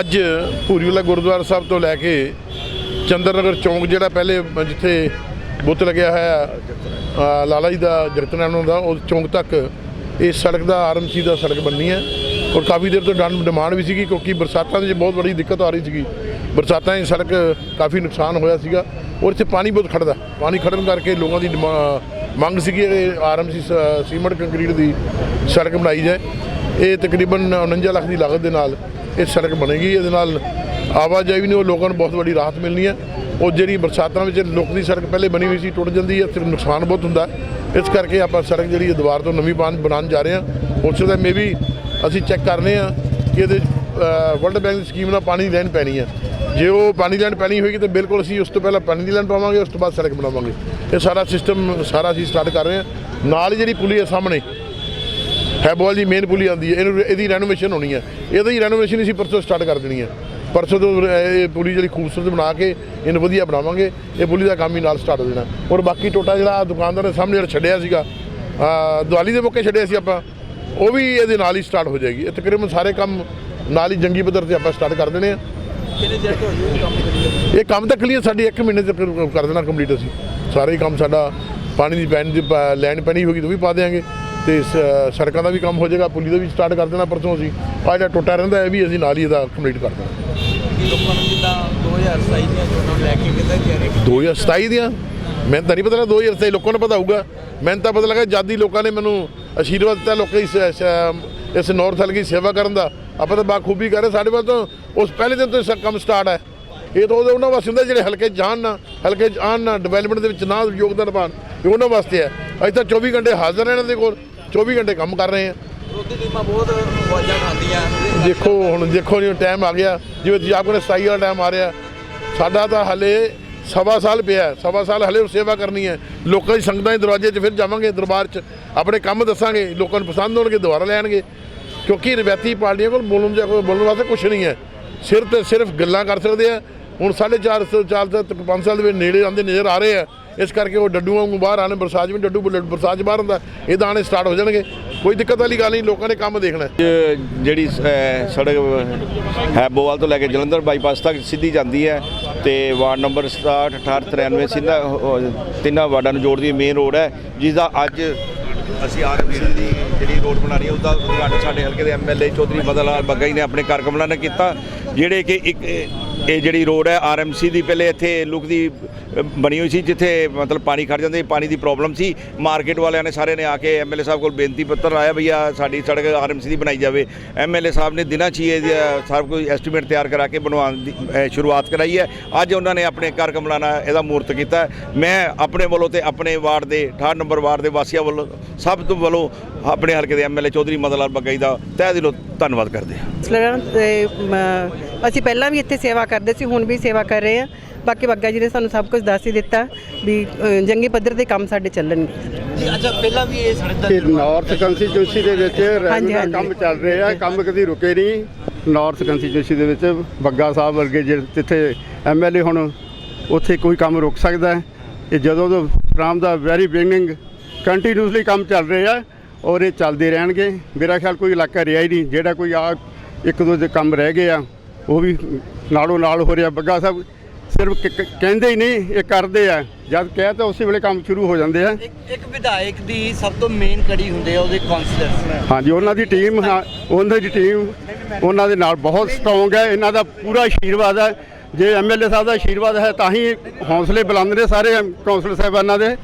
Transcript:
ਅੱਜ ਭੂਰੀਵਾਲਾ ਗੁਰਦੁਆਰਾ ਸਾਹਿਬ ਤੋਂ ਲੈ ਕੇ ਚੰਦਰਨਗਰ ਚੌਂਕ ਜਿਹੜਾ ਪਹਿਲੇ ਜਿੱਥੇ ਬੁੱਤ ਲੱਗਿਆ ਹੋਇਆ ਲਾਲਾ ਜੀ ਦਾ ਜਗਤਨਾਮ ਦਾ ਉਹ ਚੌਂਕ ਤੱਕ ਇਸ ਸੜਕ ਦਾ, ਆਰਐਮਸੀ ਦਾ ਸੜਕ ਬਣਨੀ ਹੈ। ਔਰ ਕਾਫੀ ਦੇਰ ਤੋਂ ਡਨ- ਡਿਮਾਂਡ ਵੀ ਸੀਗੀ ਕਿਉਂਕਿ ਬਰਸਾਤਾਂ ਦੇ ਬਹੁਤ ਬੜੀ ਦਿੱਕਤ ਆ ਰਹੀ ਸੀਗੀ। ਬਰਸਾਤਾਂ 'ਚ ਸੜਕ ਕਾਫੀ ਨੁਕਸਾਨ ਹੋਇਆ ਸੀਗਾ ਔਰ ਇੱਥੇ ਪਾਣੀ ਬਹੁਤ ਖੜਦਾ ਪਾਣੀ ਖੜਨ ਕਰਕੇ ਲੋਕਾਂ ਦੀ ਡਿਮਾ- ਮੰਗ ਸੀਗੀ ਆਰਐਮਸੀ ਸੀਮੈਂਟ ਕੰਕਰੀਟ ਦੀ ਸੜਕ ਬਣਾਈ ਜਾਏ। ਇਹ ਤਕਰੀਬਨ 49 ਲੱਖ ਦੀ ਲਾਗਤ ਦੇ ਨਾਲ ਇਹ ਸੜਕ ਬਣੇਗੀ, ਇਹਦੇ ਨਾਲ ਆਵਾਜਾਈ ਵੀ ਨਹੀਂ, ਉਹ ਲੋਕਾਂ ਨੂੰ ਬਹੁਤ ਵੱਡੀ ਰਾਹਤ ਮਿਲਣੀ ਹੈ। ਉਹ ਜਿਹੜੀ ਬਰਸਾਤਾਂ ਵਿੱਚ ਲੋਕ ਦੀ ਸੜਕ ਪਹਿਲੇ ਬਣੀ ਹੋਈ ਸੀ, ਟੁੱਟ ਜਾਂਦੀ ਹੈ, ਫਿਰ ਨੁਕਸਾਨ ਬਹੁਤ ਹੁੰਦਾ ਇਸ ਕਰਕੇ ਆਪਾਂ ਸੜਕ ਜਿਹੜੀ ਹੈ, ਦੁਬਾਰਾ ਤੋਂ ਨਵੀਂ ਬਾਨ ਬਣਾਉਣ ਜਾ ਰਹੇ ਹਾਂ। ਹੋ ਸਕਦਾ ਮੇ ਵੀ ਅਸੀਂ ਚੈੱਕ ਕਰ ਰਹੇ ਹਾਂ ਕਿ ਇਹਦੇ ਵਰਲਡ ਬੈਂਕ ਦੀ ਸਕੀਮ ਨਾਲ ਪਾਣੀ ਦੀ ਲਾਈਨ ਪੈਣੀ ਹੈ। ਜੇ ਉਹ ਪਾਣੀ ਲੈਣ ਪੈਣੀ ਹੋਏਗੀ ਤਾਂ ਬਿਲਕੁਲ ਅਸੀਂ ਉਸ ਤੋਂ ਪਹਿਲਾਂ ਪਾਣੀ ਦੀ ਲੈਣ ਪਾਵਾਂਗੇ, ਉਸ ਤੋਂ ਬਾਅਦ ਸੜਕ ਬਣਾਵਾਂਗੇ। ਇਹ ਸਾਰਾ ਸਿਸਟਮ ਸਾਰਾ ਅਸੀਂ ਸਟਾਰਟ ਕਰ ਰਹੇ ਹਾਂ। ਨਾਲ ਹੀ ਜਿਹੜੀ ਪੁਲੀ ਹੈ ਸਾਹਮਣੇ ਹੈਬੋਲ ਦੀ ਮੇਨ ਪੁਲੀ ਆਉਂਦੀ ਹੈ। ਇਹਨੂੰ ਇਹਦੀ ਰੈਨੋਵੇਸ਼ਨ ਹੋਣੀ ਹੈ। ਇਹਦੀ ਰੈਨੋਵੇਸ਼ਨ ਅਸੀਂ ਪਰਸੋਂ ਸਟਾਰਟ ਕਰ ਦੇਣੀ ਹੈ। ਪਰਸੋਂ ਤੋਂ ਇਹ ਪੁਲੀ ਜਿਹੜੀ ਖੂਬਸੂਰਤ ਬਣਾ ਕੇ ਇਹਨੂੰ ਵਧੀਆ ਬਣਾਵਾਂਗੇ। ਇਹ ਪੁਲੀ ਦਾ ਕੰਮ ਹੀ ਨਾਲ ਸਟਾਰਟ ਹੋ ਜਾਣਾ। ਔਰ ਬਾਕੀ ਟੋਟਾ ਜਿਹੜਾ ਦੁਕਾਨਦਾਰ ਦੇ ਸਾਹਮਣੇ ਛੱਡਿਆ ਸੀਗਾ ਦੀਵਾਲੀ ਦੇ ਮੌਕੇ ਛੱਡਿਆ ਸੀ ਆਪਾਂ ਉਹ ਵੀ ਇਹਦੇ ਨਾਲ ਹੀ ਸਟਾਰਟ ਹੋ ਜਾਏਗੀ। ਇਹ ਤਕਰੀਬਨ ਸਾਰੇ ਕੰਮ ਨਾਲ ਹੀ ਜੰਗੀ ਪੱਧਰ ਤੇ ਆਪਾਂ ਸਟਾਰਟ ਕਰ ਦੇਣੇ ਆ। ਇਹ ਕੰਮ ਤਾਂ ਕਲੀਅਰ ਸਾਡੀ 1 ਮਹੀਨੇ ਤੱਕ ਕਰ ਦੇਣਾ ਕੰਪਲੀਟ ਅਸੀਂ। ਸਾਰੇ ਹੀ ਕੰਮ ਸਾਡਾ ਪਾਣੀ ਦੀ ਪੈਣ ਦੀ ਲੈਂਡ ਪੈਣੀ ਹੋਗੀ ਤਾਂ ਉਹ ਵੀ ਪਾ ਦੇਾਂਗੇ ਤੇ ਸੜਕਾਂ ਦਾ ਵੀ ਕੰਮ ਹੋ ਜਾਏਗਾ ਪੁਲੀ ਦਾ ਵੀ ਸਟਾਰਟ ਕਰ ਦੇਣਾ ਪਰਸੋਂ ਅਸੀਂ। ਆ ਜਿਹੜਾ ਟੁੱਟਾ ਰਹਿੰਦਾ ਇਹ ਵੀ ਅਸੀਂ ਨਾਲ ਹੀ ਇਹਦਾ ਕੰਪਲੀਟ ਕਰ ਦੇਣਾ। ਲੋਕਾਂ ਨੂੰ ਜਿੱਦਾਂ 2027 ਦੀਆਂ ਚੋਣਾਂ ਨੂੰ ਲੈ ਕੇ ਕਿੱਦਾਂ ਤਿਆਰੀ 2027 ਦੀਆਂ? ਮੈਨੂੰ ਤਾਂ ਨਹੀਂ ਪਤਾ ਲੱਗਾ 2027 ਲੋਕਾਂ ਨੂੰ ਪਤਾ ਹੋਊਗਾ। ਮੈਨੂੰ ਤਾਂ ਪਤਾ ਲੱਗਾ ਜਦ ਲੋਕਾਂ ਨੇ ਮੈਨੂੰ ਅਸ਼ੀਰਵਾਦ ਦਿੱਤਾ ਲੋਕਾਂ ਦੀ ਇਸ ਨਾਰਥ ਹਲਕੀ ਸੇਵਾ ਕਰਨ ਦਾ। ਆਪਾਂ ਤਾਂ ਬਾਖੂਬੀ ਕਰ ਰਹੇ ਸਾਡੇ ਵੱਲ ਤਾਂ ਉਸ ਪਹਿਲੇ ਦਿਨ ਤੋਂ ਕੰਮ ਸਟਾਰਟ ਹੈ। ਇਹ ਤਾਂ ਉਹਦੇ ਉਹਨਾਂ ਵਾਸਤੇ ਹੁੰਦਾ ਜਿਹੜੇ ਹਲਕੇ ਜਾਣ ਨਾ ਹਲਕੇ 'ਚ ਆਉਣ ਨਾ ਡਿਵੈਲਪਮੈਂਟ ਦੇ ਵਿੱਚ ਨਾ ਯੋਗਦਾਨ ਪਾਉਣ ਇਹ ਉਹਨਾਂ ਵਾਸਤੇ ਹੈ। ਅਸੀਂ ਤਾਂ 24 ਘੰਟੇ ਹਾਜ਼ਰ ਇਹਨਾਂ ਦੇ ਕੋਲ। 24 ਘੰਟੇ ਕੰਮ ਕਰ ਰਹੇ ਹਾਂ। ਵਿਰੋਧੀ ਟੀਮਾਂ ਬਹੁਤ ਆਵਾਜ਼ਾਂ ਖਾਂਦੀਆਂ ਦੇਖੋ ਹੁਣ ਦੇਖੋ ਜੀ ਟਾਈਮ ਆ ਗਿਆ। ਜਿਵੇਂ ਆਪ ਕੋਲ 27 ਵਾਲਾ ਟਾਈਮ ਆ ਰਿਹਾ। ਸਾਡਾ ਤਾਂ ਹਲੇ ਸਵਾ ਸਾਲ ਪਿਆ। ਸਵਾ ਸਾਲ ਹਲੇ ਸੇਵਾ ਕਰਨੀ ਹੈ। ਲੋਕਾਂ ਦੀ ਸੰਗਤਾਂ ਦੇ ਦਰਵਾਜ਼ੇ 'ਚ ਫਿਰ ਜਾਵਾਂਗੇ ਦਰਬਾਰ 'ਚ। ਆਪਣੇ ਕੰਮ ਦੱਸਾਂਗੇ। ਲੋਕਾਂ ਨੂੰ ਪਸੰਦ ਹੋਣਗੇ ਦੁਬਾਰਾ ਲੈਣਗੇ। ਕਿਉਂਕਿ ਰਵੈਤੀ ਪਾਰਟੀਆਂ ਕੋਲ ਬੋਲਣ ਜਾਂ ਕੋਈ ਬੋਲਣ ਵਾਸਤੇ ਕੁਝ ਨਹੀਂ ਹੈ। ਸਿਰ ਤੇ ਸਿਰਫ ਗੱਲਾਂ ਕਰ ਸਕਦੇ ਆ। ਹੁਣ 450 ਚਾਰ ਤੱਕ 5 ਸਾਲ ਦੇ ਨੇੜੇ ਆਉਂਦੇ ਨਜ਼ਰ ਆ ਰਹੇ ਆ। ਇਸ ਕਰਕੇ ਉਹ ਡੱਡੂਆਂ ਨੂੰ ਬਾਹਰ ਆਣੇ ਬਰਸਾਤ ਵੀ ਡੱਡੂ ਬੁੱਲਟ ਬਰਸਾਤ 'ਚ ਬਾਹਰ ਹੁੰਦਾ, ਇਹ ਤਾਂ ਦਾਣੇ ਸਟਾਰਟ ਹੋ ਜਾਣਗੇ। ਕੋਈ ਦਿੱਕਤ ਵਾਲੀ ਗੱਲ ਨਹੀਂ, ਲੋਕਾਂ ਨੇ ਕੰਮ ਦੇਖਣਾ। ਜਿਹੜੀ ਸੜਕ ਹੈ ਬੋਵਾਲ ਤੋਂ ਲੈ ਕੇ ਜਲੰਧਰ ਬਾਈਪਾਸ ਤੱਕ ਸਿੱਧੀ ਜਾਂਦੀ ਹੈ ਤੇ ਵਾਰਡ ਨੰਬਰ 67 68 93 ਸਿੱਧਾ ਤਿੰਨਾਂ ਵਾਰਡਾਂ ਨੂੰ ਜੋੜਦੀ ਮੇਨ ਰੋਡ ਹੈ ਜਿਸ ਦਾ ਅੱਜ ਅਸੀਂ ਆਰਐਮਸੀ ਦੀ ਜਿਹੜੀ ਰੋਡ ਬਣਾ ਰਹੀ ਹੈ, ਉਹਦਾ ਉਦਘਾਟਨ ਸਾਡੇ ਹਲਕੇ ਦੇ ਐਮਐਲਏ ਚੌਧਰੀ ਬਦਲ ਲਾਲ ਬੱਗਾ ਜੀ ਨੇ ਆਪਣੇ ਘਰ ਕਮਲਾਂ ਨੇ ਕੀਤਾ, ਜਿਹੜੇ ਕਿ ਇੱਕ, ਇਹ ਜਿਹੜੀ ਰੋਡ ਹੈ, ਆਰਐਮਸੀ ਦੀ ਪਹਿਲੇ ਇੱਥੇ ਲੁਕ ਦੀ ਬਣੀ ਹੋਈ ਸੀ ਜਿੱਥੇ ਮਤਲਬ ਪਾਣੀ ਖੜ ਜਾਂਦੇ ਪਾਣੀ ਦੀ ਪ੍ਰੋਬਲਮ ਸੀ। ਮਾਰਕੀਟ ਵਾਲਿਆਂ ਨੇ ਸਾਰੇ ਨੇ ਆ ਕੇ ਐਮਐਲਏ ਸਾਹਿਬ ਕੋਲ ਬੇਨਤੀ ਪੱਤਰ ਆਇਆ ਭਈਆ ਸਾਡੀ ਸੜਕ ਆਰਐਮਸੀ ਦੀ ਬਣਾਈ ਜਾਵੇ। ਐਮਐਲਏ ਸਾਹਿਬ ਨੇ ਦਿਨਾਂ 'ਚ ਹੀ ਇਹ ਸਾਰਾ ਕੋਈ ਐਸਟੀਮੇਟ ਤਿਆਰ ਕਰਾ ਕੇ ਬਣਵਾਉਣ ਦੀ ਸ਼ੁਰੂਆਤ ਕਰਾਈ ਹੈ। ਅੱਜ ਉਹਨਾਂ ਨੇ ਆਪਣੇ ਘਰ ਕਮਲਾਂ ਨਾਲ ਇਹਦਾ ਮੂਰਤ ਕੀਤਾ ਮੈਂ ਆਪਣੇ ਵੱਲੋਂ ਤੇ ਆਪਣੇ ਵਾਰਡ ਦੇ 68 ਨੰਬਰ ਵਾਰਡ ਦੇ ਵਾਸੀਆਂ ਵੱਲੋਂ ਸਭ ਤੋਂ ਵੱਲੋਂ ਆਪਣੇ ਹਲਕੇ ਦੇ ਐਮਐਲਏ ਚੌਧਰੀ ਮਦਨ ਲਾਲ ਬੱਗਾ ਜੀ ਦਾ ਤਹਿ ਦਿਲੋਂ ਧੰਨਵਾਦ ਕਰਦੇ ਹਾਂ। ਅਸੀਂ ਪਹਿਲਾਂ ਵੀ ਇੱਥੇ ਸੇਵਾ ਕਰਦੇ ਸੀ, ਹੁਣ ਵੀ ਸੇਵਾ ਕਰ ਰਹੇ ਹਾਂ। ਬਾਕੀ ਬੱਗਾ ਜੀ ਨੇ ਸਾਨੂੰ ਸਭ ਕੁਝ ਦੱਸ ਹੀ ਦਿੱਤਾ ਵੀ ਅ, ਜੰਗੀ ਪੱਧਰ ਤੇ ਕੰਮ ਸਾਡੇ ਚੱਲਣਗੇ। ਅੱਛਾ ਪਹਿਲਾਂ ਵੀ ਇਹ ਸੜਕ ਦਾ ਕਿ ਨਾਰਥ ਕੰਸਟੀਚੁਐਂਸੀ ਦੇ ਵਿੱਚ ਰੈਗੂਲਰ ਹਾਂਜੀ। ਕੰਮ ਚੱਲ ਰਿਹਾ ਕੰਮ ਕਦੀ ਰੁਕੇ ਨਹੀਂ। ਨਾਰਥ ਕੰਸਟੀਚੁਐਂਸੀ ਦੇ ਵਿੱਚ ਬੱਗਾ ਸਾਹਿਬ ਵਰਗੇ ਜਿਹੜੇ ਜਿੱਥੇ ਐਮਐਲਏ ਹੁਣ ਉੱਥੇ ਕੋਈ ਕੰਮ ਰੁਕ ਸਕਦਾ ਹੈ। ਇਹ ਜਦੋਂ ਤੋਂ from the very beginning continuously ਕੰਮ ਚੱਲ ਰਿਹਾ ਔਰ ਇਹ ਚੱਲਦੇ ਰਹਿਣਗੇ। ਮੇਰਾ ਖਿਆਲ ਕੋਈ ਇਲਾਕਾ ਰਿਹਾ ਹੀ ਨਹੀਂ ਜਿਹੜਾ ਕੋਈ ਆ ਇੱਕ ਦੋ ਦੇ ਕੰਮ ਰਹਿ ਗਏ ਆ ਉਹ ਵੀ ਨਾਲੋਂ ਨਾਲ ਹੋ ਰਿਹਾ ਬੱਗਾ ਸਾਹਿਬ। ਸਿਰਫ ਕਹਿੰਦੇ ਹੀ ਨਹੀਂ ਇਹ ਕਰਦੇ ਆ। ਜਦ ਕਹਿ ਤਾਂ ਉਸੇ ਵੇਲੇ ਕੰਮ ਸ਼ੁਰੂ ਹੋ ਜਾਂਦੇ ਆ। ਇੱਕ ਇੱਕ ਵਿਧਾਇਕ ਦੀ ਸਭ ਤੋਂ ਮੇਨ ਕੜੀ ਹੁੰਦੇ ਆ ਉਹਦੇ ਕਾਉਂਸਲਰ ਹਾਂਜੀ ਉਹਨਾਂ ਦੀ ਟੀਮ ਉਹਨਾਂ ਦੀ ਟੀਮ ਉਹਨਾਂ ਦੇ ਨਾਲ ਬਹੁਤ ਸਟਰੋਂਗ ਹੈ। ਇਹਨਾਂ ਦਾ ਪੂਰਾ ਆਸ਼ੀਰਵਾਦ ਹੈ। ਜੇ ਐਮਐਲਏ ਸਾਹਿਬ ਦਾ ਆਸ਼ੀਰਵਾਦ ਹੈ ਤਾਂ ਹੀ ਹੌਸਲੇ ਬੁਲੰਦ ਨੇ ਸਾਰੇ ਕੌਂਸਲ ਸਾਹਿਬਾਨਾਂ ਦੇ।